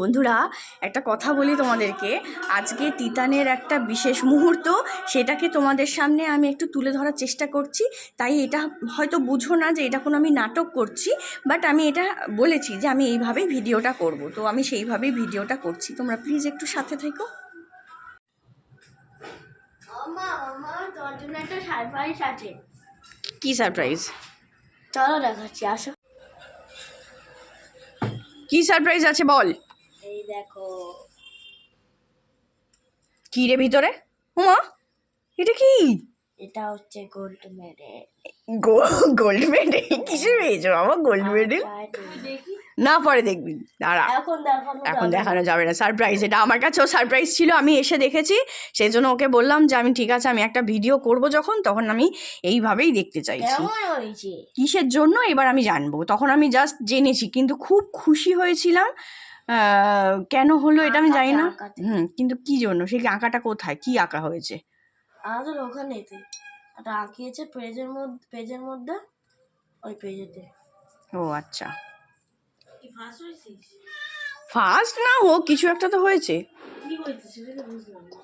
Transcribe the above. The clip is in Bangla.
বন্ধুরা একটা কথা বলি তোমাদেরকে। আজকে তিতানের একটা বিশেষ মুহূর্ত সেটাকে তোমাদের সামনে আমি একটু তুলে ধরার চেষ্টা করছি। তাই এটা হয়তো বুঝো না যে এটা কোনো আমি নাটক করছি বাট আমি এটা বলেছি যে আমি এইভাবেই ভিডিওটা করব। তো আমি সেইভাবেই ভিডিওটা করছি। তোমরা প্লিজ একটু সাথে থেকো। কি সারপ্রাইজ চলো দেখাচ্ছি আসো। কি সারপ্রাইজ আছে বল? এই দেখো। কি রে ভিতরে? উমা এটা কি? এটা হচ্ছে গোল্ড মেডেল গোল্ড মেডেল কিসে পেয়েছ আমার গোল্ড মেডেল না পরে দেখবি। দাঁড়া। এখন দেখানো এখন যাবে। না। দেখানো যাবে না। সারপ্রাইজ এটা আমার কাছেও সারপ্রাইজ ছিল আমি এসে দেখেছি। সেই জন্য ওকে বললাম যে আমি ঠিক আছে আমি একটা ভিডিও করব যখন তখন আমি এইভাবেই দেখতে চাইছি। কিসের জন্য? এবার আমি জানব। তখন আমি জাস্ট জেনেছি কিন্তু খুব খুশি হয়েছিলাম। কেন হলো এটা আমি জানি না। হুম কিন্তু কি জন্য? সেই আঁকাটা কোথায়? কি আঁকা হয়েছে? আমাদের ওখানেতে। এটা আঁকিয়েছে পেজের মধ্যে পেজের মধ্যে ওই পেজেতে। ও আচ্ছা। কি ফার্স্ট না হোক কিছু একটা তো হয়েছে। কি হয়েছে সেটা বুঝলাম না।